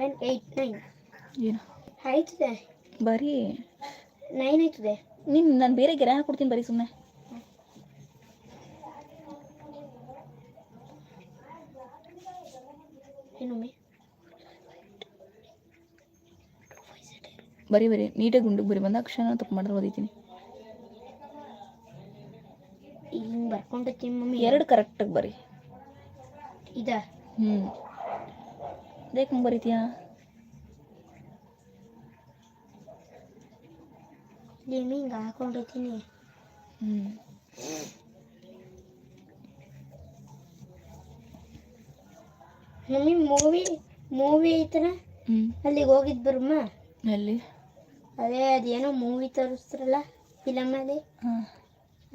Seven eight nine ಏನು? ಆಯ್ತದೆ. ಬರೀ ನೈನ್ ಆಯ್ತದೆ. ನೀನು ನಾನು ಬೇರೆ ಗೆರೆ ಹಾಕ್ಕೊಡ್ತೀನಿ ಬರೀ ಸುಮ್ಮನೆ ಏನೊಮ್ಮೆ ಬರೀ ಬರೀ ನೀಟಾಗಿ ಗುಂಡು ಬರಿ ಬಂದ ಅಕ್ಷರ ತಪ್ಪು ಮಾಡಿದ್ರೆ ಓದಿತೀನಿ. ಹಿಂಗೆ ಬರ್ಕೊಂಡೈತಿ ಮಮ್ಮಿ. ಎರಡು ಕರೆಕ್ಟಾಗಿ ಬರೀ. ಇದ? ಹ್ಞೂ ಅದೇಕೆ ಹಂಗೆ ಬರೀತೀಯಾ ಹಿಂಗೆ ಹಾಕೊಂಡಿರ್ತೀನಿ ಹ್ಞೂ ಮಮ್ಮಿ ಮೂವಿ ಮೂವಿ ಐತನ ಅಲ್ಲಿಗೆ ಹೋಗಿದ್ ಬರಮ್ಮ ಎಲ್ಲಿ ಅದೇ ಅದೇನೋ ಮೂವಿ ತೋರಿಸ್ತಾರಲ್ಲ ಫಿಲಮಲ್ಲಿ ಹಾಂ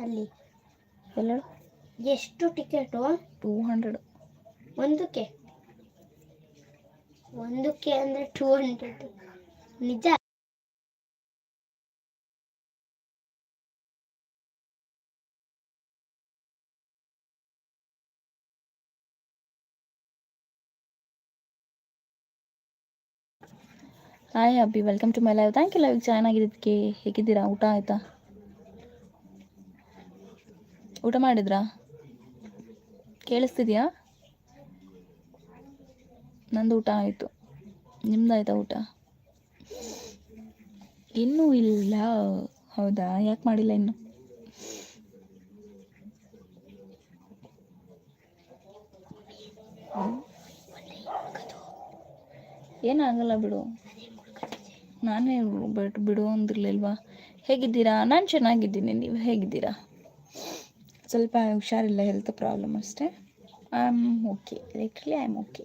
ಅಲ್ಲಿ ಎಲ್ಲೇಳು ಎಷ್ಟು ಟಿಕೆಟು ಟೂ ಹಂಡ್ರೆಡ್ ಒಂದಕ್ಕೆ ಒಂದಕ್ಕೆ ಅಂದ್ರೆ ಟೂ ಹಂಡ್ರೆಡ್ ನಿಜ? Hi Abbi welcome to my live thank you live ಚೆನ್ನಾಗಿದ್ದಕ್ಕೆ ಹೇಗಿದ್ದೀರಾ? ಊಟ ಆಯಿತಾ? ಊಟ ಮಾಡಿದ್ರಾ? ಕೇಳಿಸ್ತಿದ್ಯಾ? ನಂದು ಊಟ ಆಯಿತು. ನಿಮ್ದಾಯ್ತಾ ಊಟ? ಇನ್ನೂ ಇಲ್ಲ. ಹೌದಾ? ಯಾಕೆ ಮಾಡಿಲ್ಲ ಇನ್ನು? ಏನಾಗಲ್ಲ ಬಿಡು. ನಾನೇ ಬಿಟ್ಟು ಬಿಡು ಅಂದಿರ್ಲಿಲ್ವಾ? ಹೇಗಿದ್ದೀರಾ? ನಾನು ಚೆನ್ನಾಗಿದ್ದೀನಿ. ನೀವು ಹೇಗಿದ್ದೀರಾ? ಸ್ವಲ್ಪ ಹುಷಾರಿಲ್ಲ ಹೆಲ್ತ್ ಪ್ರಾಬ್ಲಮ್ ಅಷ್ಟೇ. I am okay literally I am okay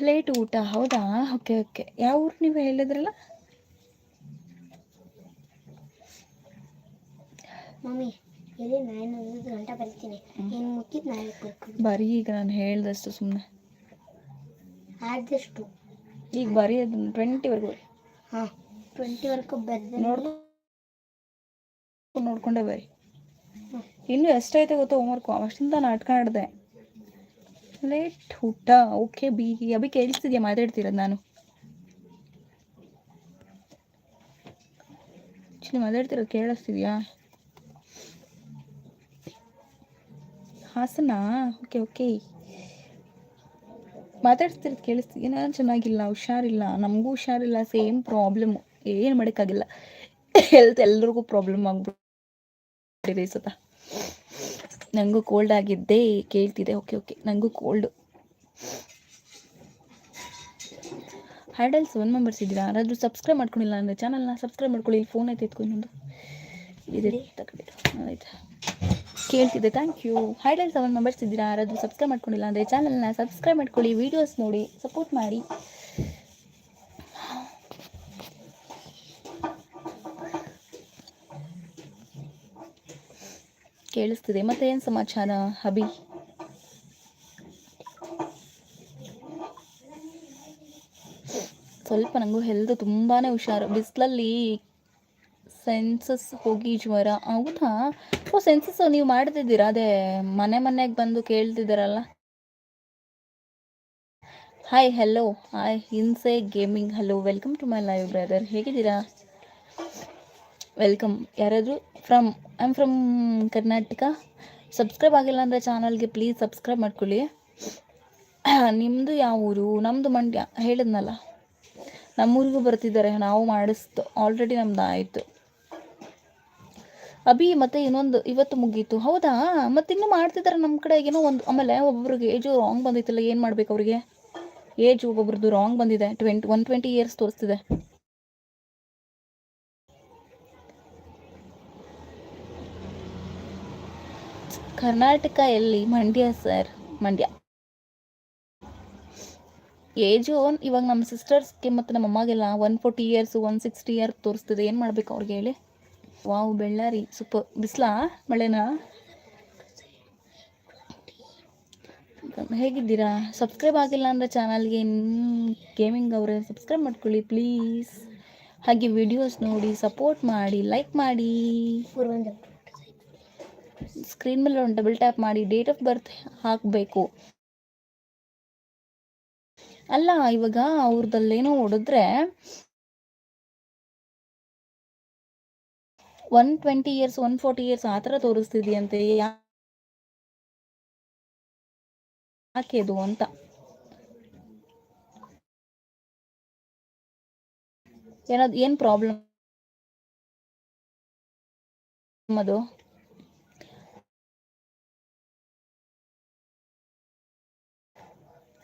late ಊಟ ಹೌದಾ? ಓಕೆ ಓಕೆ ಯಾವ ಊರು ನೀವು ಹೇಳಿದ್ರಲ್ಲ? ಮಮ್ಮಿ ಎಲ್ಲಿ ನಾನು ಐದು ಗಂಟೆ ಬರ್ತೀನಿ. ಇನ್ನು ಮುಕ್ಕಿದ್ ನಾಳೆ ಬರ್ಕೊಂಡು ಬರೀ ಈಗ ನಾನು ಹೇಳ್ದಷ್ಟು ಸುಮ್ಮನೆ ಆದಷ್ಟು. ಈಗ ಬರೀ ಅದನ್ನ ಟ್ವೆಂಟಿವರೆಗೂ ಹಾಂ ಟ್ವೆಂಟಿವರೆಗೂ ಬರ್ದೆ. ನೋಡ್ಕೊ ನೋಡ್ಕೊಂಡೆ ಬರೀ. ಇನ್ನೂ ಎಷ್ಟೈತೆ ಗೊತ್ತಾ ಹೋಮ್ವರ್ಕು ಅಷ್ಟಿಂದ ನಾಟಕ ಆಡಿದೆ. ಲೇಟ್ ಊಟ ಓಕೆ ಬಿ ಅಭಿ ಕೇಳಿಸ್ತಿದ್ಯಾ? ಮಾತಾಡ್ತಿರೋದು ನಾನು. ಮಾತಾಡ್ತಿರೋದು ಕೇಳಿಸ್ತಿದ್ಯಾ? ಹಾಸನ? ಓಕೆ ಓಕೆ ಮಾತಾಡ್ತಿರೋದು ಕೇಳಿಸ್ತಿದ್ಯಾ? ನಾನು ಚೆನ್ನಾಗಿಲ್ಲ, ಹುಷಾರಿಲ್ಲ. ನಮಗೂ ಹುಷಾರಿಲ್ಲ ಸೇಮ್ ಪ್ರಾಬ್ಲಮ್ ಏನು ಮಾಡೋಕ್ಕಾಗಿಲ್ಲ. ಹೆಲ್ತ್ ಎಲ್ರಿಗೂ ಪ್ರಾಬ್ಲಮ್ ಆಗ್ಬಿಟ್ಟು ಸತ. ನನಗೂ ಕೋಲ್ಡ್ ಆಗಿದ್ದೆ ಕೇಳ್ತಿದೆ. ಓಕೆ ಓಕೆ ನನಗೂ ಕೋಲ್ಡು ಹ್ಯಾಂಡಲ್ಸ್ ಒನ್ ಮೆಂಬರ್ಸ್ ಇದ್ದೀರಾ ಯಾರಾದರೂ ಸಬ್ಸ್ಕ್ರೈಬ್ ಮಾಡ್ಕೊಂಡಿಲ್ಲ ಅಂದರೆ ಚಾನಲ್ನ ಸಬ್ಸ್ಕ್ರೈಬ್ ಮಾಡ್ಕೊಳ್ಳಿ. ಇಲ್ಲಿ ಫೋನ್ ಆಯ್ತು ಎತ್ಕೊ ಇನ್ನೊಂದು ಇದೆ ತಗೊಂಡಿರು. ಆಯ್ತು. ಕೇಳ್ತಿದ್ದೆ. Thank you hidden seven members ಇದ್ದೀರಾ ಯಾರಾದರೂ ಸಬ್ಸ್ಕ್ರೈಬ್ ಮಾಡ್ಕೊಂಡಿಲ್ಲ ಅಂದರೆ ಚಾನಲ್ನ ಸಬ್ಸ್ಕ್ರೈಬ್ ಮಾಡ್ಕೊಳ್ಳಿ. ವೀಡಿಯೋಸ್ ನೋಡಿ ಸಪೋರ್ಟ್ ಮಾಡಿ. ಕೇಳಿಸ್ತಿದೆ. ಮತ್ತೆ ಏನು ಸಮಾಚಾರ, ಹಬಿ? ಸ್ವಲ್ಪ ನನಗೂ ಹೆಲ್ತ್ ತುಂಬಾ ಹುಷಾರು. ಬಿಸಿಲಲ್ಲಿ ಸೆನ್ಸಸ್ ಹೋಗಿ ಜ್ವರ. ಹೌದಾ? ಓ ಸೆನ್ಸಸ್ ನೀವು ಮಾಡ್ತಿದ್ದೀರಾ? ಅದೇ ಮನೆ ಮನೆಗೆ ಬಂದು ಕೇಳ್ತಿದ್ದೀರಲ್ಲ. Hi hello hi ಹಿನ್ಸೆ gaming hello welcome to my live brother ಹೇಗಿದ್ದೀರಾ? ವೆಲ್ಕಮ್ ಯಾರಾದರೂ from I am from Karnataka subscribe ಆಗಿಲ್ಲ ಅಂದರೆ ಚಾನಲ್ಗೆ ಪ್ಲೀಸ್ ಸಬ್ಸ್ಕ್ರೈಬ್ ಮಾಡ್ಕೊಳ್ಳಿ. ನಿಮ್ಮದು ಯಾವ ಊರು? ನಮ್ಮದು ಮಂಡ್ಯ. ಹೇಳಿದ್ನಲ್ಲ. ನಮ್ಮೂರಿಗೂ ಬರ್ತಿದ್ದಾರೆ. ನಾವು ಮಾಡಿಸ್ತು. ಆಲ್ರೆಡಿ ನಮ್ದು ಆಯಿತು. ಅಭಿ, ಮತ್ತೆ ಇನ್ನೊಂದು, ಇವತ್ತು ಮುಗೀತು. ಹೌದಾ? ಮತ್ತೆ ಇನ್ನೂ ಮಾಡ್ತಿದ್ದಾರೆ ನಮ್ಮ ಕಡೆ. ಏನೋ ಒಂದು, ಆಮೇಲೆ ಒಬ್ಬೊಬ್ರಿಗೆ ಏಜು ರಾಂಗ್ ಬಂದಿತ್ತಲ್ಲ, ಏನು ಮಾಡ್ಬೇಕು ಅವ್ರಿಗೆ? ಏಜ್ ಒಬ್ಬೊಬ್ರದ್ದು ರಾಂಗ್ ಬಂದಿದೆ. ಟ್ವೆಂಟಿ ಒನ್ ಟ್ವೆಂಟಿ ಇಯರ್ಸ್ ತೋರಿಸ್ತಿದೆ. ಕರ್ನಾಟಕ ಎಲ್ಲಿ ಮಂಡ್ಯ ಸರ್, ಮಂಡ್ಯ. ಏಜು ಇವಾಗ ನಮ್ಮ ಸಿಸ್ಟರ್ಸ್ಗೆ ಮತ್ತು ನಮ್ಮ ಅಮ್ಮಗೆಲ್ಲ one forty years one sixty year ತೋರಿಸ್ತಿದೆ. ಏನು ಮಾಡಬೇಕು ಅವ್ರಿಗೆ ಹೇಳಿ? ವಾವ್ ಬೆಳ್ಳಾರಿ ಸೂಪ ಬಿಸ್ಲಾ, ಮಳೆನಾ? ಹೇಗಿದ್ದೀರಾ? ಸಬ್ಸ್ಕ್ರೈಬ್ ಆಗಿಲ್ಲ ಅಂದರೆ ಚಾನಲ್ಗೆ ಗೇಮಿಂಗ್ ಅವರೇ ಸಬ್ಸ್ಕ್ರೈಬ್ ಮಾಡ್ಕೊಳ್ಳಿ ಪ್ಲೀಸ್ ಹಾಗೆ ವಿಡಿಯೋಸ್ ನೋಡಿ ಸಪೋರ್ಟ್ ಮಾಡಿ ಲೈಕ್ ಮಾಡಿ. ಸ್ಕ್ರೀನ್ ಮೇಲೆ ಒಂದು ಡಬಲ್ ಟ್ಯಾಪ್ ಮಾಡಿ ಡೇಟ್ ಆಫ್ ಬರ್ತ್ ಹಾಕಬೇಕು. ಅಲ್ಲ, ಇವಾಗ ಅವ್ರದ್ದಲ್ಲೇನೋ ಹೊಡೆದ್ರೆ one twenty years one forty years ಆ ಥರ ತೋರಿಸ್ತಿದೆಯಂತೆ. ಯಾಕೆ ಇದು ಅಂತ? ಏನದು, ಏನು ಪ್ರಾಬ್ಲಮ್ ಅದು?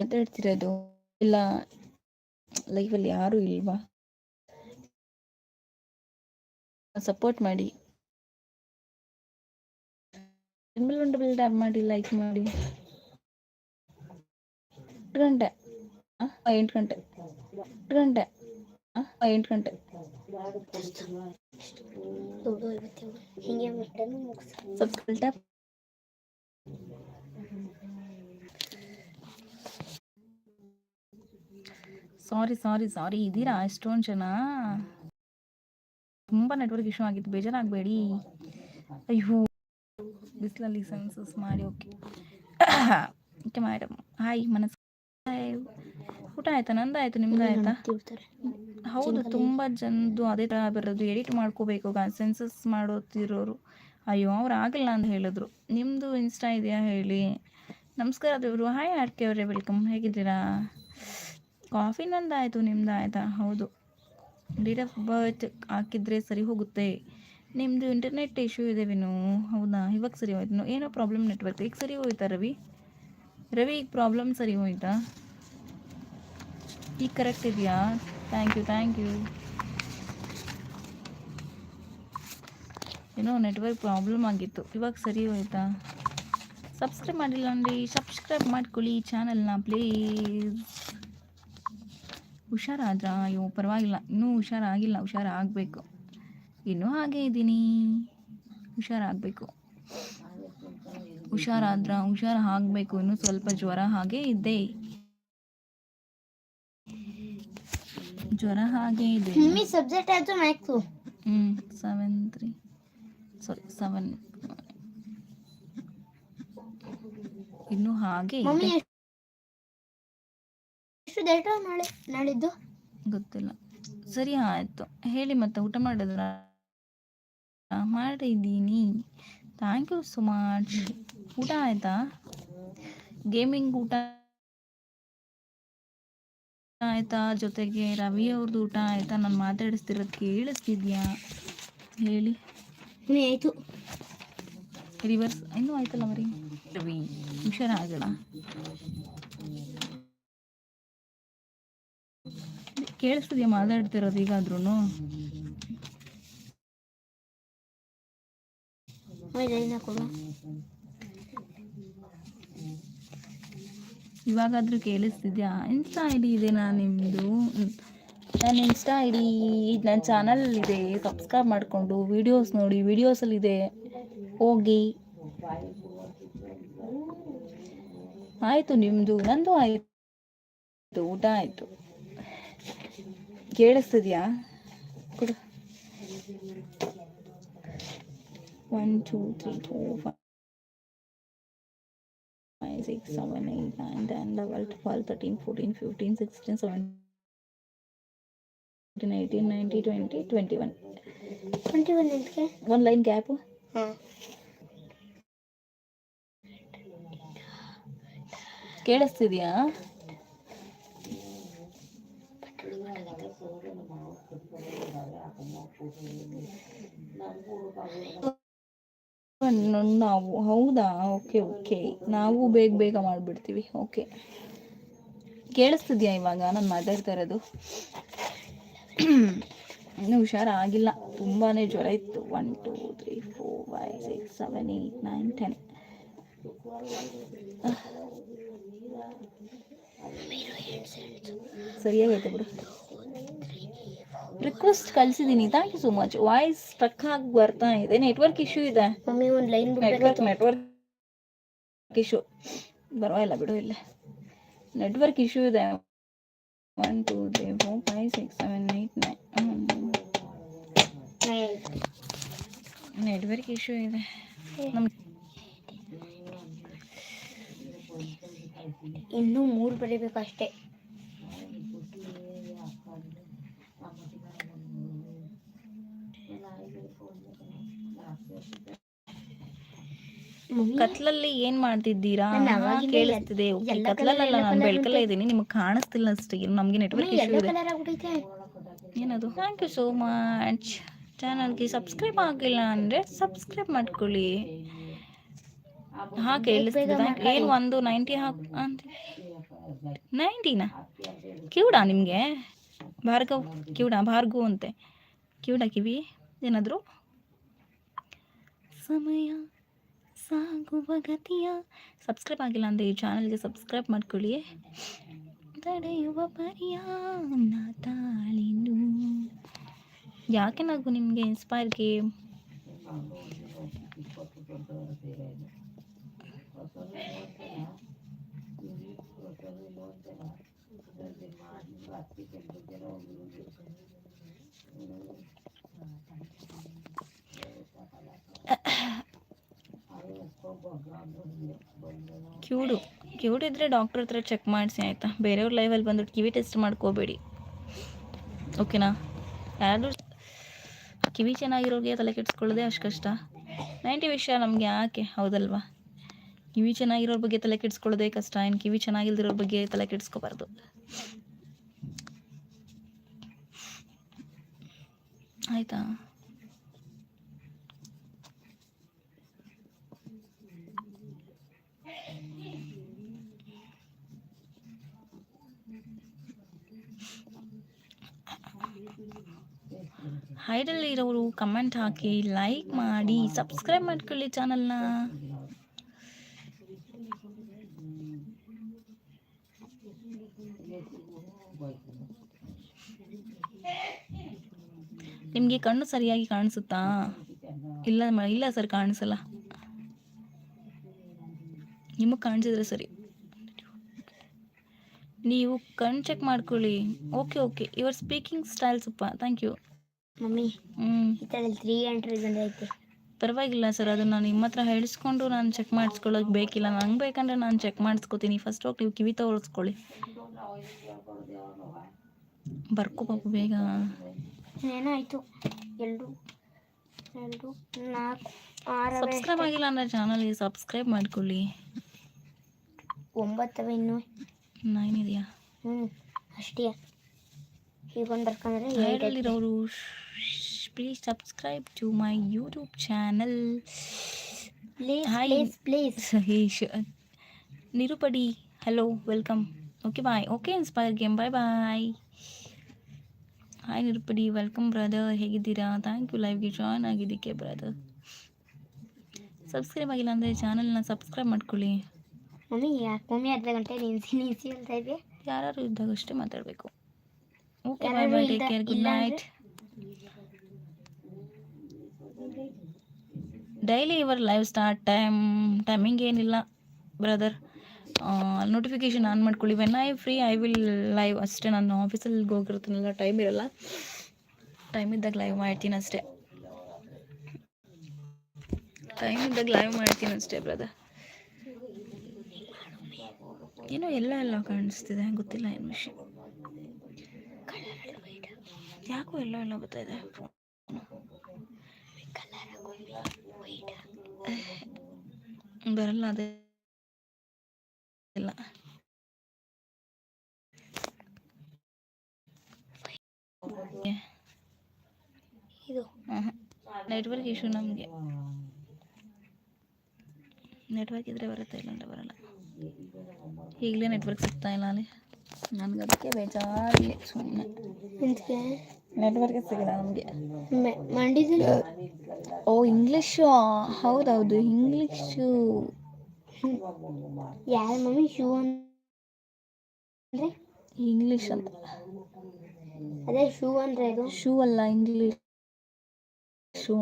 ಮಾತಾಡ್ತಿರೋದು ಇಲ್ಲ ಲೈಫಲ್ಲಿ ಯಾರು ಇಲ್ವಾ? ಸಪೋರ್ಟ್ ಮಾಡಿ. ಟ್ಯಾಪ್ ಮಾಡಿ ಲೈಕ್ ಮಾಡಿ. ಎಂಟು ಗಂಟೆ ಆ, ಎಂಟು ಗಂಟೆ ಎಂಟು ಗಂಟೆ ಆ, ಎಂಟು ಗಂಟೆ. Subscribe tap sorry sorry sorry. ಇದ್ದೀರಾ? ಎಷ್ಟೊಂದು ಜನ. ತುಂಬ ನೆಟ್ವರ್ಕ್ ಇಶ್ಯೂ ಆಗಿತ್ತು. ಬೇಜಾರಾಗಬೇಡಿ. ಅಯ್ಯೋ. ಬಿಸಿಲಲ್ಲಿ ಸೆನ್ಸಸ್ ಮಾಡಿ ಓಕೆ. ಓಕೆ ಮೇಡಮ್ ಹಾಯ್ ಮನಸ್ ಊಟ ಆಯ್ತಾ? ನಂದಾಯ್ತು ನಿಮ್ದು ಆಯ್ತಾ? ಹೌದು ತುಂಬ ಜನದ್ದು ಅದೇ ತರ ಬರೋದು ಎಡಿಟ್ ಮಾಡ್ಕೋಬೇಕು ಸೆನ್ಸಸ್ ಮಾಡೋತಿರೋರು ಅಯ್ಯೋ ಅವ್ರು ಆಗಿಲ್ಲ ಅಂತ ಹೇಳಿದ್ರು. ನಿಮ್ಮದು ಇನ್ಸ್ಟಾ ಇದೆಯಾ ಹೇಳಿ? ನಮಸ್ಕಾರ ದೇವರು. ಹಾಯ್ ಆರ್ಕೆ ಅವರೇ. ವೆಲ್ಕಮ್ ಹೇಗಿದ್ದೀರಾ? ಕಾಫಿ ನಂದು ಆಯಿತು ನಿಮ್ದು ಆಯಿತಾ ಹೌದು. ಡೇಟ್ ಆಫ್ ಬರ್ತ್ ಹಾಕಿದ್ರೆ ಸರಿ ಹೋಗುತ್ತೆ. ನಿಮ್ಮದು ಇಂಟರ್ನೆಟ್ ಇಶ್ಯೂ ಇದೆ ವಿನು. ಹೌದಾ? ಇವಾಗ ಸರಿ ಹೋಯ್ತು. ಏನೋ ಪ್ರಾಬ್ಲಮ್ ನೆಟ್ವರ್ಕ್ ಈಗ ಸರಿ ಹೋಯ್ತಾ ರವಿ? ರವಿ, ಈಗ ಪ್ರಾಬ್ಲಮ್ ಸರಿ ಹೋಯ್ತಾ? ಈಗ ಕರೆಕ್ಟ್ ಇದೆಯಾ? ಥ್ಯಾಂಕ್ ಯು ಥ್ಯಾಂಕ್ ಯು ಏನೋ ನೆಟ್ವರ್ಕ್ ಪ್ರಾಬ್ಲಮ್ ಆಗಿತ್ತು. ಇವಾಗ ಸರಿ ಹೋಯ್ತಾ? ಸಬ್ಸ್ಕ್ರೈಬ್ ಮಾಡಿಲ್ಲ ಅಂದರೆ ಸಬ್ಸ್ಕ್ರೈಬ್ ಮಾಡ್ಕೊಳ್ಳಿ ಚಾನಲ್ನ ಪ್ಲೀಸ್ ಹುಷಾರಾದ್ರಾ? ಅಯ್ಯೋ ಪರವಾಗಿಲ್ಲ. ಇನ್ನೂ ಹುಷಾರಾಗಿಲ್ಲ. ಹುಷಾರಾಗಬೇಕು. ಇನ್ನೂ ಹಾಗೆ ಇದ್ದೀನಿ. ಹುಷಾರಾಗಬೇಕು. ಹುಷಾರಾದ್ರ? ಹುಷಾರು ಆಗಬೇಕು ಇನ್ನೂ ಸ್ವಲ್ಪ ಜ್ವರ ಹಾಗೆ ಇದ್ದೆ ಜ್ವರ ಹಾಗೆ ಇದೆ. ಹ್ಮ್ ಸಬ್ಜೆಕ್ಟ್ ಆಯ್ತು ಮ್ಯಾಕ್ಸು. ಹ್ಞೂ ಸೆವೆನ್ ತ್ರೀ ಸಾರಿ ಸೆವೆನ್ ಇನ್ನು ಹಾಗೆ ಎಷ್ಟು ಡೇಟ ನಾಳೆ ನಾಳಿದ್ದು? ಗೊತ್ತಿಲ್ಲ. ಸರಿ ಆಯಿತು. ಹೇಳಿ ಮತ್ತೆ ಊಟ ಮಾಡಿದ್ರ? ಮಾಡಿದ್ದೀನಿ ಥ್ಯಾಂಕ್ ಯು ಸೊ ಮಚ್ ಊಟ ಆಯ್ತಾ? ಗೇಮಿಂಗ್ ಊಟ ಆಯ್ತಾ? ಜೊತೆಗೆ ರವಿ ಅವ್ರದ್ದು ಊಟ ಆಯ್ತಾ? ನಾನು ಮಾತಾಡಿಸ್ತಿರೋದು ಕೇಳಿಸ್ತಿದ್ಯಾ? ಹೇಳಿ. ಆಯ್ತು. ರಿವರ್ಸ್ ಇನ್ನೂ ಆಯ್ತಲ್ಲ ಮರಿ? ರವಿ. ಹುಷಾರಾಗಲ್ಲ ಕೇಳಿಸ್ತಿದ್ಯಾ? ಮಾತಾಡ್ತಿರೋದು ಈಗಾದ್ರೂ ಇವಾಗಾದ್ರೂ ಕೇಳಿಸ್ತಿದ್ಯಾ? ಇನ್ಸ್ಟಾ ಐ ಡಿ ಇದೆ ನಾನು ನಿಮ್ಮದು ನನ್ನ ಇನ್ಸ್ಟಾ ಐ ಡಿ ನನ್ನ ಚಾನಲ್ ಇದೆ. ಸಬ್ಸ್ಕ್ರೈಬ್ ಮಾಡಿಕೊಂಡು ವಿಡಿಯೋಸ್ ನೋಡಿ ವಿಡಿಯೋಸಲ್ಲಿದೆ ಹೋಗಿ. ಆಯಿತು ನಿಮ್ಮದು ನಂದು ಆಯಿತು. ಊಟ ಆಯಿತು. ಕೇಳಿಸ್ತಿದ್ಯಾ? ಕೊಡು. One two three four five five six seven eight nine ten eleven twelve thirteen fourteen fifteen sixteen seventeen eighteen ninety twenty twenty one twenty one ಇದಕ್ಕೆ ಒನ್ ಲೈನ್ ಗ್ಯಾಪು ಕೇಳಿಸ್ತಿದ್ಯಾ? ನಾವು, ಹೌದಾ? ಓಕೆ ಓಕೆ ನಾವು ಬೇಗ ಬೇಗ ಮಾಡಿಬಿಡ್ತೀವಿ. ಓಕೆ ಕೇಳಿಸ್ತಿದ್ಯಾ ಇವಾಗ ನಾನು ಮಾತಾಡ್ತಾ ಇರೋದು? ಇನ್ನೂ ಹುಷಾರಾಗಿಲ್ಲ. ತುಂಬಾ ಜ್ವರ ಇತ್ತು. One two three four five six seven eight nine ten ಸರಿಯಾಗೈತೆ ಬಿಡು. Request ಕಳಿಸಿದ್ದೀನಿ thank you so much voice struck ಆಗಿ ಬರ್ತಾ ಇದೆ. ನೆಟ್ವರ್ಕ್ ಇಶ್ಯೂ ಇದೆ. ಮಮ್ಮಿ ಒಂದು ಲೈನ್ ನೆಟ್ವರ್ಕ್ ನೆಟ್ವರ್ಕ್ ಇಶ್ಯೂ ಪರವಾಗಿಲ್ಲ ಬಿಡು ಇಲ್ಲ. ನೆಟ್ವರ್ಕ್ ಇಶ್ಯೂ ಇದೆ. One two three four five six seven eight nine network issue ಇದೆ. ಇನ್ನೂ ಮೂರು ಬರೀಬೇಕು ಅಷ್ಟೇ. ಕತ್ಲಲ್ಲಿ ಏನ್ ಮಾಡ್ತಿದ್ದೀರಾ? ಕೇಳಿಸ್ತಿದೆ. ಕತ್ಲಲ್ಲ ನಾನು ಬೆಳಕಲ್ಲ ಇದ್ದೀನಿ ನಿಮಗೆ ಕಾಣಿಸ್ತಿಲ್ಲ ಅಷ್ಟೇ. ನಮಗೆ ನೆಟ್ವರ್ಕ್ ಇಶ್ಯೂ ಇದೆ. ಏನದು? ಥ್ಯಾಂಕ್ ಯು ಸೋ ಮಚ್ ಚಾನಲ್ಗೆ ಸಬ್ಸ್ಕ್ರೈಬ್ ಆಗಿಲ್ಲ ಅಂದ್ರೆ ಸಬ್ಸ್ಕ್ರೈಬ್ ಮಾಡ್ಕೊಳ್ಳಿ. ಹಾ ಕೇಳಿಸ್ತಿದೆ. ಏನು ಒಂದು ನೈಂಟಿ ಹಾಕ್ ಅಂತ? ನೈಂಟಿನಾ? ಕಿವುಡಾ ನಿಮಗೆ? ಭಾರ್ಗವ್ ಕಿವುಡಾ ಭಾರ್ಗು ಅಂತೆ. ಕಿವುಡ ಕಿವಿ? ಏನಾದರೂ? ಸಮಯ ಸಾಗುವ ಗತಿಯ ಸಬ್ಸ್ಕ್ರೈಬ್ ಆಗಿಲ್ಲ ಅಂದರೆ ಈ ಚಾನಲ್ಗೆ ಸಬ್ಸ್ಕ್ರೈಬ್ ಮಾಡ್ಕೊಳ್ಳಿ ತಡೆಯುವ ಪರಿಯ ತಾಳಿನು ಯಾಕೆ ನಗು ನಿಮಗೆ ಇನ್ಸ್ಪೈರ್ಗೆ ಕಿವುಡು ಕ್ಯೂಡ್ ಇದ್ದರೆ ಡಾಕ್ಟ್ರ್ ಹತ್ರ ಚೆಕ್ ಮಾಡಿಸಿ, ಆಯಿತಾ? ಬೇರೆಯವ್ರ ಲೈವಲ್ಲಿ ಬಂದ್ಬಿಟ್ಟು ಕಿವಿ ಟೆಸ್ಟ್ ಮಾಡ್ಕೋಬೇಡಿ. ಓಕೆನಾ ಯಾರು ಕಿವಿ ಚೆನ್ನಾಗಿರೋರಿಗೆ ತಲೆ ಕೆಡಿಸ್ಕೊಳ್ಳೋದೇ ಅಷ್ಟು ಕಷ್ಟ. ನೈಂಟಿ ವಿಷಯ ನಮಗೆ ಯಾಕೆ? ಹೌದಲ್ವಾ? ಕಿವಿ ಚೆನ್ನಾಗಿರೋ ಬಗ್ಗೆ ತಲೆ ಕೆಡಿಸ್ಕೊಳ್ಳೋದೇ ಕಷ್ಟ. ಏನು ಕಿವಿ ಚೆನ್ನಾಗಿಲ್ದಿರೋ ಬಗ್ಗೆ ತಲೆ ಕೆಡಿಸ್ಕೋಬಾರ್ದು. ಆಯಿತಾ? ಹೈಡಲ್ಲಿ ಇರೋರು ಕಮೆಂಟ್ ಹಾಕಿ ಲೈಕ್ ಮಾಡಿ ಸಬ್ಸ್ಕ್ರೈಬ್ ಮಾಡ್ಕೊಳ್ಳಿ ಚಾನಲ್ನ ನಿಮಗೆ ಕಣ್ಣು ಸರಿಯಾಗಿ ಕಾಣಿಸುತ್ತಾ? ಇಲ್ಲ ಇಲ್ಲ ಸರ್, ಕಾಣಿಸಲ್ಲ. ನಿಮಗೆ ಕಾಣಿಸಿದ್ರೆ ಸರಿ. ನೀವು ಕಣ್ಣು ಚೆಕ್ ಮಾಡ್ಕೊಳ್ಳಿ. Okay okay your speaking style super thank you mummy ಥರ ತ್ರೀ ಹಂಡ್ರೆಡ್ ಬಂದೈತೆ ಪರವಾಗಿಲ್ಲ ಸರ್ ಅದನ್ನು ನಿಮ್ಮ ಹತ್ರ ಹೇಳಿಸ್ಕೊಂಡು ನಾನು ಚೆಕ್ ಮಾಡಿಸ್ಕೊಳ್ಳೋಕೆ ಬೇಕಿಲ್ಲ. ನಂಗೆ ಬೇಕಂದ್ರೆ ನಾನು ಚೆಕ್ ಮಾಡಿಸ್ಕೊತೀನಿ. ಫಸ್ಟ್ ಹೋಗಿ ನೀವು ಕಿವಿ ತೋರಿಸ್ಕೊಳ್ಳಿ ಬರ್ಕೋ ಪಾಪು ಬೇಗ. ಏನಾಯ್ತು ಎರಡು ಎರಡು ನಾಲ್ಕು ಸಬ್ಸ್ಕ್ರೈಬ್ ಆಗಿಲ್ಲ ಅಂದರೆ ಚಾನಲ್ಗೆ ಸಬ್ಸ್ಕ್ರೈಬ್ ಮಾಡ್ಕೊಳ್ಳಿ. ಒಂಬತ್ತವೆ ಇನ್ನು. ನೈನ್ ಇದೆಯಾ? ಹ್ಞೂ ಅಷ್ಟೇ. ಈಗ ಒಂದು ಬರ್ಕಂದ್ರೆ ಎರಡು ಹೈಡಲ್ಲಿರೋರು subscribe to my YouTube channel. Please Hi. please, please. Sahish. ನಿರುಪಡಿ hello welcome Okay, bye okay inspire game bye bye hi ನಿರುಪಡಿ welcome brother ಹೇಗಿದ್ದೀರಾ? ಥ್ಯಾಂಕ್ ಯು ಲೈವ್ಗೆ ಜಾಯ್ನ್ ಆಗಿದ್ದಕ್ಕೆ ಬ್ರದರ್ ಸಬ್ಸ್ಕ್ರೈಬ್ ಆಗಿಲ್ಲ ಅಂದರೆ ಚಾನಲ್ನ ಸಬ್ಸ್ಕ್ರೈಬ್ ಮಾಡ್ಕೊಳ್ಳಿ. ಮಮ್ಮಿ ಯಾಕೆ ಮಮ್ಮಿ ಅರ್ಧ ಗಂಟೆ ನಿನ್ಸಿ ನಿನ್ಸಿ ಹೇಳ್ತಾ ಇದ್ದೆ ಯಾರು ಇದ್ದಾಗ ಅಷ್ಟೇ ಮಾತಾಡಬೇಕು okay bye bye take care good night daily ಇವರ್ live start time timing ಏನಿಲ್ಲ ಬ್ರದರ್ ನೋಟಿಫಿಕೇಶನ್ ಆನ್ ಮಾಡ್ಕೊಳ್ಳಿ. When I free I will live ಅಷ್ಟೇ. ನಾನು ಆಫೀಸಲ್ಲಿ ಹೋಗಿರ್ತೀನಲ್ಲ ಟೈಮ್ ಇರಲ್ಲ. ಟೈಮ್ ಇದ್ದಾಗ ಲೈವ್ ಮಾಡ್ತೀನಿ ಅಷ್ಟೇ. ಟೈಮ್ ಇದ್ದಾಗ ಲೈವ್ ಮಾಡ್ತೀನಿ ಅಷ್ಟೇ ಬ್ರದರ್ ಏನೋ ಎಲ್ಲ ಎಲ್ಲ ಕಾಣಿಸ್ತಿದೆ ಗೊತ್ತಿಲ್ಲ ಏನು ವಿಷಯ. ಯಾಕೋ ಎಲ್ಲ ಎಲ್ಲ ಗೊತ್ತಾಯಿದೆ ಬರಲ್ಲ ಅದೇ ಇಲ್ಲ ಇದು ನೆಟ್ವರ್ಕ್ ಇಶ್ಯೂ ನಮಗೆ ನೆಟ್ವರ್ಕ್ ಇದ್ದರೆ ಬರುತ್ತೆ ಇಲ್ಲಾಂದ್ರೆ ಬರಲ್ಲ ಈಗಲೇ ನೆಟ್ವರ್ಕ್ ಸಿಗ್ತಾ ಇಲ್ಲ ಅಲ್ಲಿ ನನಗೆ ಅದಕ್ಕೆ ಬೇಜಾರಿಲ್ಲ ಸುಮ್ಮನೆ ನೆಟ್ವರ್ಕ್ ಸಿಗಲ್ಲ ನಮಗೆ. ಮಂಡಿದಲ್ಲಿ ಓ ಇಂಗ್ಲೀಷು ಹೌದೌದು ಇಂಗ್ಲೀಷು ಯಾರ ಮಮ್ಮಿ ಶೂ ಅಂದ್ರೆ? ಇಂಗ್ಲೀಷ್ ಅಂತ. ಅದೇ ಶೂ ಅಂದ್ರೆ ಅದು? ಶೂ ಅಲ್ಲ ಇಂಗ್ಲೀಷ್ ಶೂ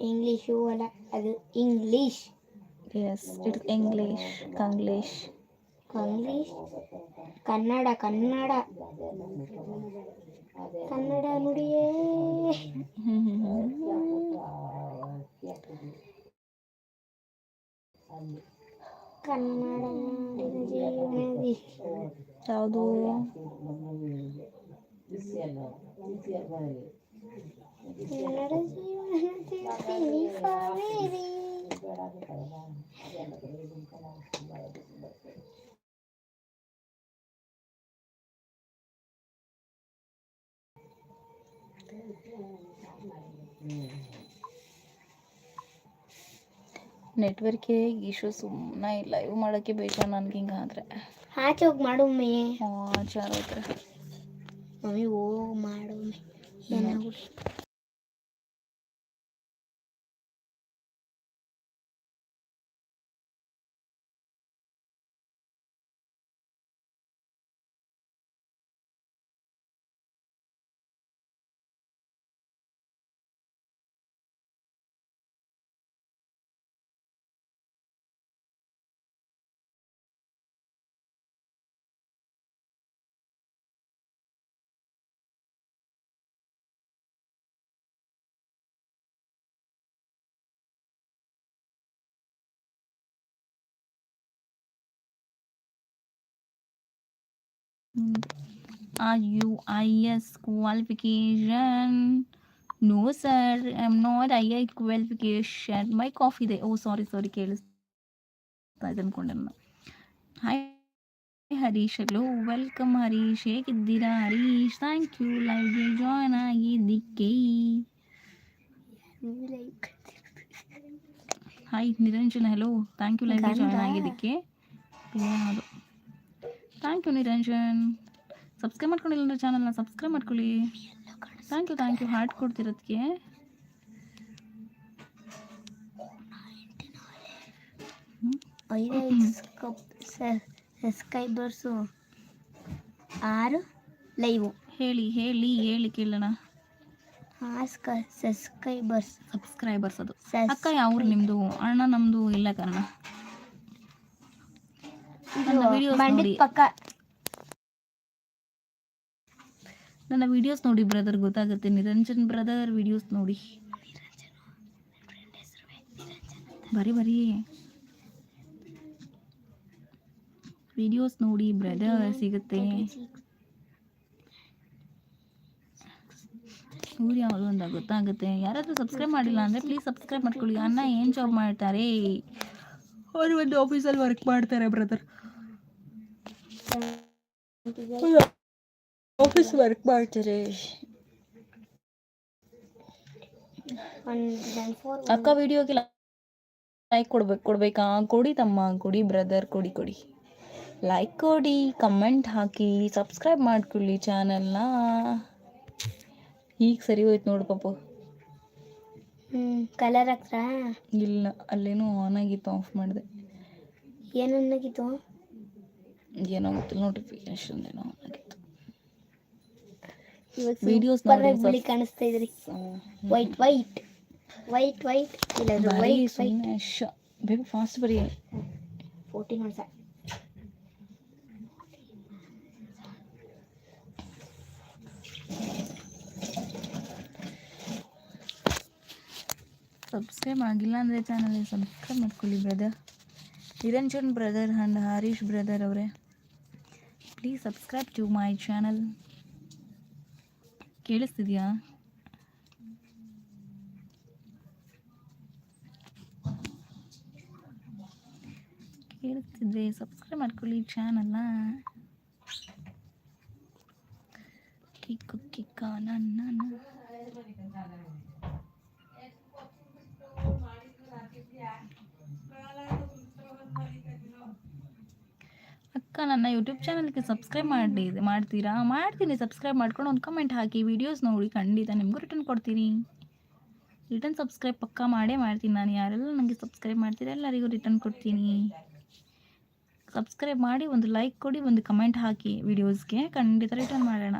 ಇಂಗ್ಲೀಷ್ ಶೂ ಅಲ್ಲ ಅದು English is it English Kanglish English Kannada Kannada Kannada ನುಡಿಯೇ ಹ್ಞೂ ಹ್ಞೂ ಹ್ಞೂ ಕನ್ನಡ ನಾಡಿನ ಜೀವನದಿ ಯಾವುದು? ಕನ್ನಡ ಜೀವನದಿ ಸಿಹಿ ಕಾವೇರಿ ನೆಟ್ವರ್ಕೇ ಇಶ್ಯೂ ಸುಮ್ಮನೆ ಇಲ್ಲ. ಇವು ಮಾಡೋಕ್ಕೆ ಬೇಜಾರು ನನಗೆ ಆದರೆ? ಆಚೆ ಹೋಗಿ ಮಾಡು ಮಮ್ಮಿ. ಆಚೆ ಹತ್ರ ಮಮ್ಮಿ ಹೋಗಿ ಮಾಡು ಮಮ್ಮಿ. ಏನಾಗ್ಬಿಡಿ IUIS qualification. No, sir, I'm not II qualification. My coffee sorry sorry ಕೇಳಿಸ್ತಾ ಇದೆ ಅನ್ಕೊಂಡೆ hi Harish. Hello welcome Harish. ಹೇಗಿದ್ದೀರಾ ಹರೀಶ್? ಥ್ಯಾಂಕ್ ಯು ಲೈವ್ಗೆ ಜಾಯ್ನ್ ಆಗಿದ್ದಕ್ಕೆ. Hi Niranjan. Hello thank you ಲೈವ್ಗೆ ಗಂಧ. ಆಗಿದ್ದಕ್ಕೆ. ಯಾವುದು ಥ್ಯಾಂಕ್ ಯು ನಿರಂಜನ್. ಸಬ್ಸ್ಕ್ರೈಬ್ ಮಾಡ್ಕೊಂಡಿಲ್ಲ ಅಂದರೆ ಚಾನಲ್ನ ಸಬ್ಸ್ಕ್ರೈಬ್ ಮಾಡ್ಕೊಳ್ಳಿ. Thank you thank you heart ಕೊಡ್ತಿರೋದಕ್ಕೆ subscribers ಆರು ಲೈವ್ ಹೇಳಿ ಹೇಳಿ ಹೇಳಿ ಕೇಳೋಣ. ಸಬ್ಸ್ಕ್ರೈಬರ್ಸ್ ಸಬ್ಸ್ಕ್ರೈಬರ್ಸ್ ಅದು. ಅಕ್ಕ ಯಾವ್ರು ನಿಮ್ಮದು ಅಣ್ಣ ನಮ್ಮದು ಇಲ್ಲ ಕಾರಣ. ನನ್ನ ವಿಡಿಯೋಸ್ ನೋಡಿ. ಪಕ್ಕ. ನನ್ನ ವಿಡಿಯೋಸ್ ನೋಡಿ ಬ್ರದರ್ ಗೊತ್ತಾಗುತ್ತೆ. ನಿರಂಜನ್ ಬ್ರದರ್ ವಿಡಿಯೋಸ್ ನೋಡಿ. ಬರೀ ಬರೀ. ವಿಡಿಯೋಸ್ ನೋಡಿ ಬ್ರದರ್ ಸಿಗುತ್ತೆ. ಇವ್ರು ಯಾವುದು ಅಂತ ಗೊತ್ತಾಗುತ್ತೆ. ಯಾರಾದರೂ ಸಬ್ಸ್ಕ್ರೈಬ್ ಮಾಡಿಲ್ಲ ಅಂದರೆ ಪ್ಲೀಸ್ ಸಬ್ಸ್ಕ್ರೈಬ್ ಮಾಡ್ಕೊಳ್ಳಿ. ಅಣ್ಣ ಏನು ಜಾಬ್ ಮಾಡ್ತಾರೆ? ಅವರು ಒಂದು ಆಫೀಸಲ್ಲಿ ವರ್ಕ್ ಮಾಡ್ತಾರೆ ಬ್ರದರ್ ಆಫೀಸ್ ವರ್ಕ್ ಮಾಡ್ತಾರೆ ಅಕ್ಕ ವಿಡಿಯೋಗೆ ಲೈಕ್ ಕೊಡ್ಬೇಕು ಕೊಡ್ಬೇಕಾ? ಕೊಡಿ ತಮ್ಮ ಕೊಡಿ ಬ್ರದರ್ ಕೊಡಿ ಕೊಡಿ. ಲೈಕ್ ಕೊಡಿ ಕಮೆಂಟ್ ಹಾಕಿ ಸಬ್ಸ್ಕ್ರೈಬ್ ಮಾಡ್ಕೊಳ್ಳಿ ಚಾನಲ್ನ ಈಗ ಸರಿ ಹೋಯ್ತು ನೋಡು ಪಾಪು. ಕಲರ್ ಹಾಕ್ರಾ? ಇಲ್ಲ ಅಲ್ಲೇನೋ ಆನ್ ಆಗಿತ್ತು ಆಫ್ ಮಾಡಿದೆ. ಏನಾಗಿತ್ತು ಏನೋ ಗೊತ್ತಿಲ್ಲ ನೋಟಿಫಿಕೇಶನ್ ಏನೋ ಆಗಿತ್ತು. ವಿಡಿಯೋಸ್ ನೋಡಿ ಕಾಣಿಸ್ತಾ ಇದ್ರಿ. ವೈಟ್ ವೈಟ್ ವೈಟ್ ವೈಟ್ ಇಲ್ಲ ವೈಟ್ ಸುಮ್ಮನೆ ಶ ಫಾಸ್ಟ್ ಬರೀ. ಫೋರ್ಟೀನ್ ವರ್ಷ ಸಬ್ಸ್ಕ್ರೈಬ್ ಆಗಿಲ್ಲ ಅಂದರೆ ಚಾನಲ್ಗೆ ಸಬ್ಸ್ಕ್ರೈಬ್ ಮಾಡ್ಕೊಳ್ಳಿ brother Niranjan brother and Harish brother ಅವರೇ. Please subscribe to my channel ಕೇಳಿಸ್ತಿದೆಯಾ? ಕೇಳಿಸ್ತಿದ್ರೆ ಸಬ್ಸ್ಕ್ರೈಬ್ ಮಾಡ್ಕೊಳ್ಳಿ ಚಾನಲ್ನ ಕಿಕ್ಕು ಕಿಕ್ಕ ನನ್ನ ಅಕ್ಕ ನನ್ನ ಯೂಟ್ಯೂಬ್ ಚಾನಲ್ಗೆ ಸಬ್ಸ್ಕ್ರೈಬ್ ಮಾಡಿ ಮಾಡ್ತೀರಾ? ಮಾಡ್ತೀನಿ ಸಬ್ಸ್ಕ್ರೈಬ್ ಮಾಡ್ಕೊಂಡು ಒಂದು ಕಮೆಂಟ್ ಹಾಕಿ ವೀಡಿಯೋಸ್ ನೋಡಿ, ಖಂಡಿತ ನಿಮಗೂ ರಿಟರ್ನ್ ಕೊಡ್ತೀನಿ. ರಿಟರ್ನ್ ಸಬ್ಸ್ಕ್ರೈಬ್ ಪಕ್ಕ ಮಾಡೇ ಮಾಡ್ತೀನಿ ನಾನು. ಯಾರೆಲ್ಲ ನನಗೆ ಸಬ್ಸ್ಕ್ರೈಬ್ ಮಾಡ್ತೀರಾ ಎಲ್ಲರಿಗೂ ರಿಟರ್ನ್ ಕೊಡ್ತೀನಿ. ಸಬ್ಸ್ಕ್ರೈಬ್ ಮಾಡಿ ಒಂದು ಲೈಕ್ ಕೊಡಿ, ಒಂದು ಕಮೆಂಟ್ ಹಾಕಿ ವಿಡಿಯೋಸ್ಗೆ ಖಂಡಿತ ರಿಟರ್ನ್ ಮಾಡೋಣ.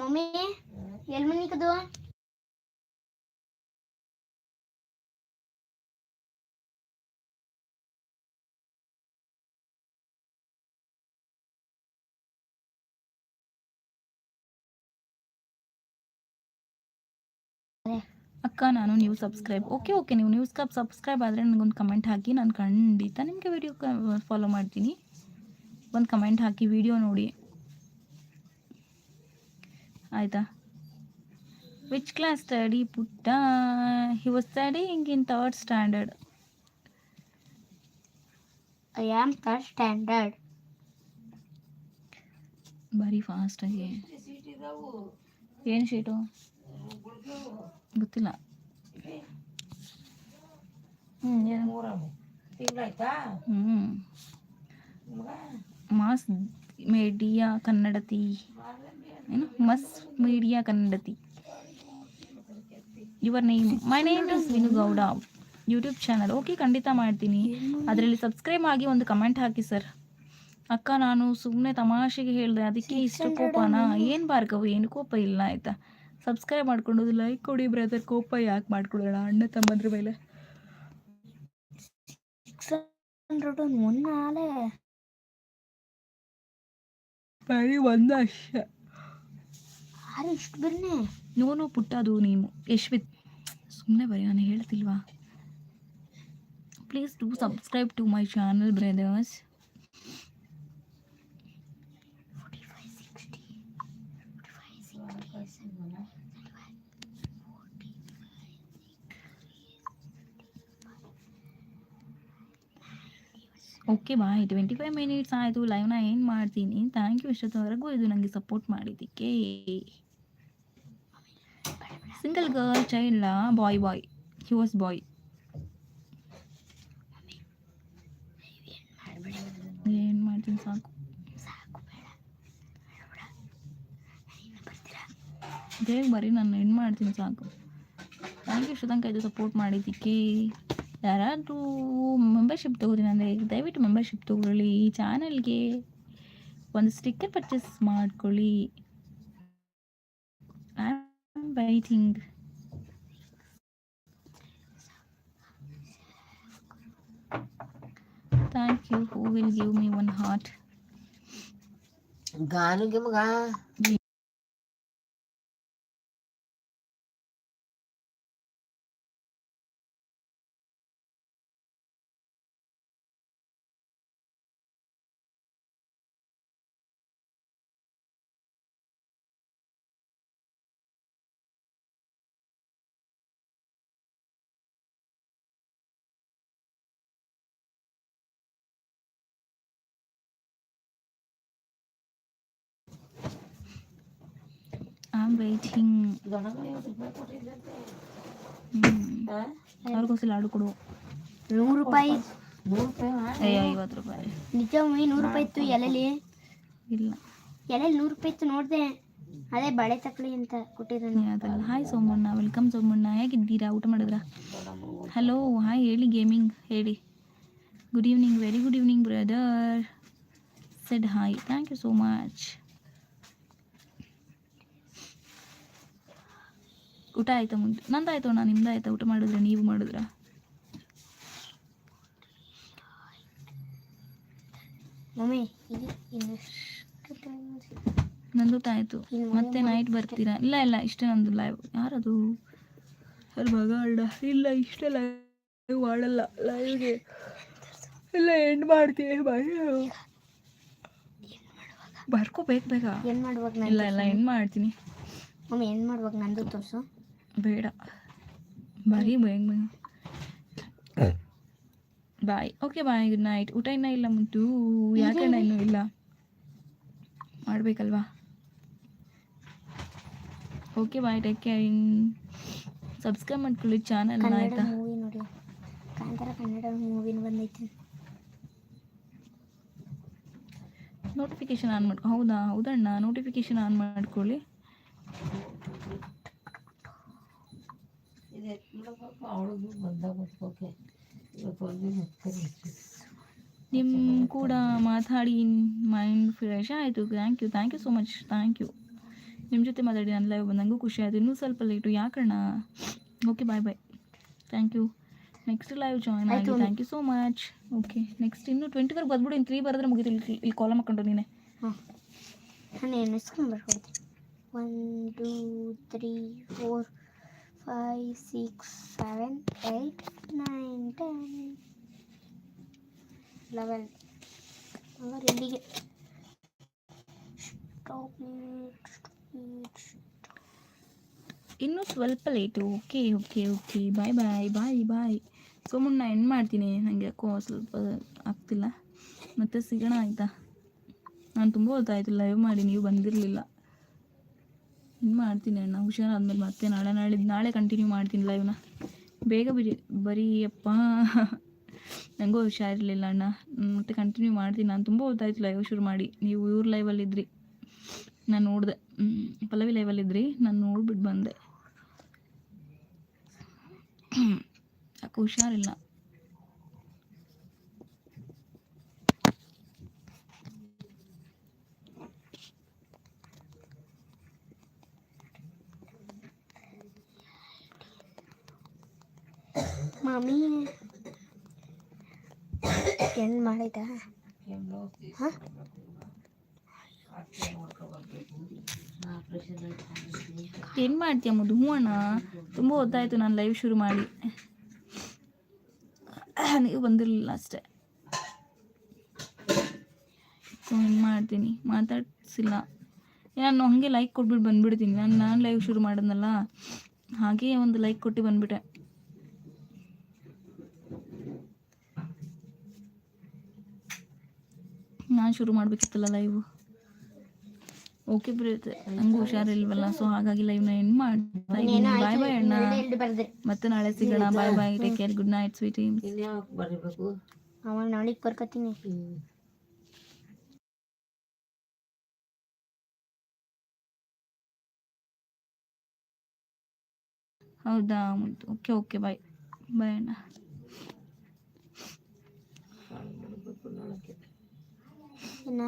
ಮಮ್ಮಿ ಎಲ್ಲಿ ಮನಿಕದು ಅಕ್ಕ ನಾನು ನೀವು ಸಬ್ಸ್ಕ್ರೈಬ್ ಓಕೆ ಓಕೆ ನೀವು ನ್ಯೂಸ್ ಕಪ್ ಸಬ್ಸ್ಕ್ರೈಬ್ ಆದರೆ ನನಗೊಂದು ಕಮೆಂಟ್ ಹಾಕಿ ನಾನು ಖಂಡಿತ ನಿಮಗೆ ವಿಡಿಯೋ ಫಾಲೋ ಮಾಡ್ತೀನಿ. ಒಂದು ಕಮೆಂಟ್ ಹಾಕಿ ವಿಡಿಯೋ ನೋಡಿ. ಆಯಿತಾ? ವಿಚ್ ಕ್ಲಾಸ್ ಸ್ಟಡಿ ಪುಟ್ಟ? He was studying in third standard I am third standard ಭಾರಿ ಫಾಸ್ಟಾಗಿ ಏನು ಶೀಟು? ಗೊತ್ತಿಲ್ಲ. Mass media Kannadathi. ಏನು? ಮಸ್ media Kannadathi. Your name my name is Vinu Gowda YouTube channel okay ಖಂಡಿತ ಮಾಡ್ತೀನಿ. ಅದರಲ್ಲಿ ಸಬ್ಸ್ಕ್ರೈಬ್ ಆಗಿ ಒಂದು ಕಮೆಂಟ್ ಹಾಕಿ ಸರ್ ಅಕ್ಕ ನಾನು ಸುಮ್ಮನೆ ತಮಾಷೆಗೆ ಹೇಳಿದೆ. ಅದಕ್ಕೆ ಇಷ್ಟು ಕೋಪನಾ? ಏನು ಭಾರ್ಗವ್? ಏನು ಕೋಪ ಇಲ್ಲ ಆಯಿತಾ? ಸಬ್ಸ್ಕ್ರೈಬ್ ಮಾಡ್ಕೊಂಡು ಲೈಕ್ ಕೊಡಿ ಬ್ರದರ್ ಕೋಪ ಯಾಕೆ ಮಾಡ್ಕೊಳ್ಳೋಣ ಅಣ್ಣ ತಮ್ಮಂದ್ರ ಮೇಲೆ. ಬರೀ ಒಂದು ಅಷ್ಟೇ ನೋನು ಪುಟ್ಟದು ನೀನು. ಯಶ್ವಿತ್ ಸುಮ್ಮನೆ ಬರೀ, ನಾನು ಹೇಳ್ತಿಲ್ವಾ? Please do subscribe to my channel brothers forty five sixty forty five sixty okay bye twenty five minutes ಆಯಿತು ಲೈವ್ನ ಏನು ಮಾಡ್ತೀನಿ? ಥ್ಯಾಂಕ್ ಯು ಇಷ್ಟೊತ್ತವರೆಗೂ ಇದು ನನಗೆ ಸಪೋರ್ಟ್ ಮಾಡಿದ್ದಕ್ಕೆ. Single girl child boy boy he was boy ಏನು ಮಾಡ್ತೀನಿ? ಸಾಕು. ಬೇಗ ಬರೀ, ನಾನು ಏನು ಮಾಡ್ತೀನಿ. ಸಾಕು. ಥ್ಯಾಂಕ್ ಯು ತನಕ ಇದು ಸಪೋರ್ಟ್ ಮಾಡಿದ್ದಕ್ಕೆ. ಯಾರಾದರೂ ಮೆಂಬರ್ಶಿಪ್ ತೊಗೋತೀನಿ ಅಂದರೆ ದಯವಿಟ್ಟು ಮೆಂಬರ್ಶಿಪ್ ತೊಗೊಳ್ಳಿ, ಈ ಚಾನಲ್ಗೆ ಒಂದು ಸ್ಟಿಕ್ಕರ್ ಪರ್ಚೇಸ್ ಮಾಡ್ಕೊಳ್ಳಿ. I am waiting thank you who will give me one heart ಗಾನಿಗೆ ಮಗ ಐ waiting. ವೈಟಿಂಗ್ ಅವ್ರಿಗೋಸ್ಕರ ಲಾಡು ಕೊಡು. ನೂರು ರೂಪಾಯಿ. ಅಯ್ಯೋ ಐವತ್ತು ರೂಪಾಯಿ. ನಿಜ ನೂರು ರೂಪಾಯಿ ಇತ್ತು ಎಲೆಲಿ. ಇಲ್ಲ. ಎಲೆಲಿ ನೂರು ರೂಪಾಯಿ ಇತ್ತು ನೋಡಿದೆ. ಅದೇ ಬಳೆ ತಕ್ಕಳಿ ಅಂತ ಕೊಟ್ಟಿದ್ದಾನೆ. ಅದಲ್ಲ ಹಾಯ್ ಸೋಮಣ್ಣ ವೆಲ್ಕಮ್ ಸೋಮಣ್ಣ. ಹೇಗಿದ್ದೀರಾ? ಊಟ ಮಾಡಿದ್ರಾ? ಹಲೋ ಹಾಯ್ ಹೇಳಿ ಗೇಮಿಂಗ್ ಹೇಳಿ. Good evening very good evening brother. Said hi. Thank you so much. ಊಟ ಆಯ್ತಾ ಮುಂದೆ ನಂದಾಯ್ತು ಅಣ್ಣ ನಿಮ್ದು ಆಯ್ತಾ ಊಟ ಮಾಡಿದ್ರೆ? ನೀವು ಮಾಡಿದ್ರಾ? ಮಮ್ಮಿ. ನಂದು ಊಟ ಆಯ್ತು. ಮತ್ತೆ ನೈಟ್ ಬರ್ತೀರಾ? ಇಲ್ಲ ಇಲ್ಲ ಇಷ್ಟೇ ನಂದು ಲೈವ್ ಯಾರದು? ಅಲ್ಲಿ ಮಗ ಅಣ್ಣ ಇಲ್ಲ ಇಷ್ಟೇ ಲೈವ್ ಮಾಡಲ್ಲ ಲೈವ್ಗೆ ಇಲ್ಲ ಎಂಡ್ ಮಾಡ್ತೀನಿ ಬಾಯ್. ಬರ್ಕೋಬೇಕು ಬೇಗ ಇಲ್ಲ ಇಲ್ಲ ಎಂಡ್ ಮಾಡ್ತೀನಿ. ಮಮ್ಮಿ ಏನು ಮಾಡುವಾಗ ನಂದು ತೋರ್ಸು? ಬೇಡ. ಬರೀ ಬೇಗ ಬೇಗ bye. Okay bye. Good night ಊಟ ಇನ್ನೂ ಇಲ್ಲ ಮುಂಟು ಯಾಕಣ್ಣ ಇನ್ನೂ ಇಲ್ಲ? ಮಾಡಬೇಕಲ್ವಾ? Okay bye. Take care subscribe ಮಾಡ್ಕೊಳ್ಳಿ ಚಾನಲ್ನ ಆಯ್ತಾ ಆಯಿತಾ? ಮೂವಿ ನೋಡಿ. ಕಾಂತಾರ ಕನ್ನಡ ಮೂವಿನ ಬಂದೈತಿ. ನೋಟಿಫಿಕೇಶನ್ ಆನ್ ಮಾಡ್ಕೊ ಹೌದಾ? ಹೌದಣ್ಣ. ನೋಟಿಫಿಕೇಶನ್ ಆನ್ ಮಾಡ್ಕೊಳ್ಳಿ. ನಿಮ್ಮ ಕೂಡ ಮಾತಾಡಿ ಮೈಂಡ್ ಫ್ರೆಶ್ ಆಯಿತು. Thank you thank you so much thank you ನಿಮ್ಮ ಜೊತೆ ಮಾತಾಡಿ ನನ್ನ ಲೈವ್ ಬಂದಂಗೂ ಖುಷಿ ಆಯಿತು. ಇನ್ನೂ ಸ್ವಲ್ಪ ಲೇಟು ಯಾಕಣ್ಣ okay bye bye thank you next live join ಆಯ್ತು. Thank you so much okay next ಇನ್ನು ಟ್ವೆಂಟಿವರೆಗೆ ಬಂದ್ಬಿಡು ಇನ್ನು ತ್ರೀ ಬರೆದ್ರೆ ಮುಗಿತು. ಇಲ್ಲಿ ಇಲ್ಲಿ ಕಾಲ್ ಮಾಡ್ಕೊಂಡು ನೀನೆ. ಹಾಂ ನಾನು ಎಣಿಸ್ಕೊಂಡು ಬರ್ಕೊಡ್ತೀನಿ? One two three four five six seven eight nine ten eleven hour ಇಲ್ಲಿಗೆ ಇನ್ನೂ ಸ್ವಲ್ಪ late okay okay okay bye bye bye bye Somanna end ಮಾಡ್ತೀನಿ. ನನಗೆ ಯಾಕೋ ಸ್ವಲ್ಪ ಆಗ್ತಿಲ್ಲ. ಮತ್ತೆ ಸಿಗೋಣ ಆಯಿತಾ? ನಾನು ತುಂಬ ಹೊತ್ತಾಯಿತು ಲೈವ್ ಮಾಡಿ, ನೀವು ಬಂದಿರಲಿಲ್ಲ. ಇನ್ನು ಮಾಡ್ತೀನಿ ಅಣ್ಣ, ಹುಷಾರಾದ್ಮೇಲೆ ಮತ್ತೆ ನಾಳೆ ನಾಳೆ ನಾಳೆ ಕಂಟಿನ್ಯೂ ಮಾಡ್ತೀನಿ ಲೈವ್ನ ಬೇಗ ಬರೀ ಅಪ್ಪ ನನಗೂ ಹುಷಾರಿರಲಿಲ್ಲ ಅಣ್ಣ. ಮತ್ತೆ ಕಂಟಿನ್ಯೂ ಮಾಡ್ತೀನಿ. ನಾನು ತುಂಬ ಹೊತ್ತಾಯ್ತು ಲೈವ್ ಶುರು ಮಾಡಿ. ನೀವು ಇವ್ರ ಲೈವಲ್ಲಿದ್ರಿ ನಾನು ನೋಡಿದೆ. ಪಲ್ಲವಿ ಲೈವಲ್ಲಿದ್ರಿ ನಾನು ನೋಡ್ಬಿಟ್ಟು ಬಂದೆ. ಯಾಕೆ ಹುಷಾರಿಲ್ಲ. ಮಾಮಿ. ಏನು ಮಾಡಿದ ಹಾಂ? ಏನು ಮಾಡ್ತೀಯ ಮುದ್ದು? ಹ್ಞೂ ಅಣ್ಣ ತುಂಬ ಹೊತ್ತಾಯಿತು ನಾನು ಲೈವ್ ಶುರು ಮಾಡಿ. ನೀವು ಬಂದಿರಲಿಲ್ಲ ಅಷ್ಟೇ. ಏನ್ ಮಾಡ್ತೀನಿ. ಮಾತಾಡ್ಸಿಲ್ಲ. ನಾನು ಹಾಗೆ ಲೈಕ್ ಕೊಟ್ಬಿಟ್ಟು ಬಂದ್ಬಿಡ್ತೀನಿ. ನಾನು ನಾನು ಲೈವ್ ಶುರು ಮಾಡೋದಲ್ಲ ಹಾಗೆ ಒಂದು ಲೈಕ್ ಕೊಟ್ಟು ಬಂದ್ಬಿಟ್ಟೆ. ನಾನು ಶುರು ಮಾಡಬೇಕಿತ್ತಲ್ಲ ಲೈವ್ ಓಕೆ ಬರುತ್ತೆ ನಂಗೂ ಹುಷಾರಿಲ್ವಲ್ಲ ಸೊ ಹಾಗಾಗಿ ಲೈವ್ನ ಎಂಡ್ ಮಾಡ್ತಾ ಇದ್ದೀನಿ. ಬಾಯ್ ಬಾಯ್ ಅಣ್ಣ. ಮತ್ತೆ ನಾಳೆ ಸಿಗೋಣ. Bye bye take care good night sweet ಅವಾಗ ನಾಳೆಗೆ ಬರ್ಕತ್ತೀನಿ ಹೌದಾ? ಓಕೆ ಓಕೆ ಬಾಯ್ ಬಾಯ್ ಅಣ್ಣ. ಏನ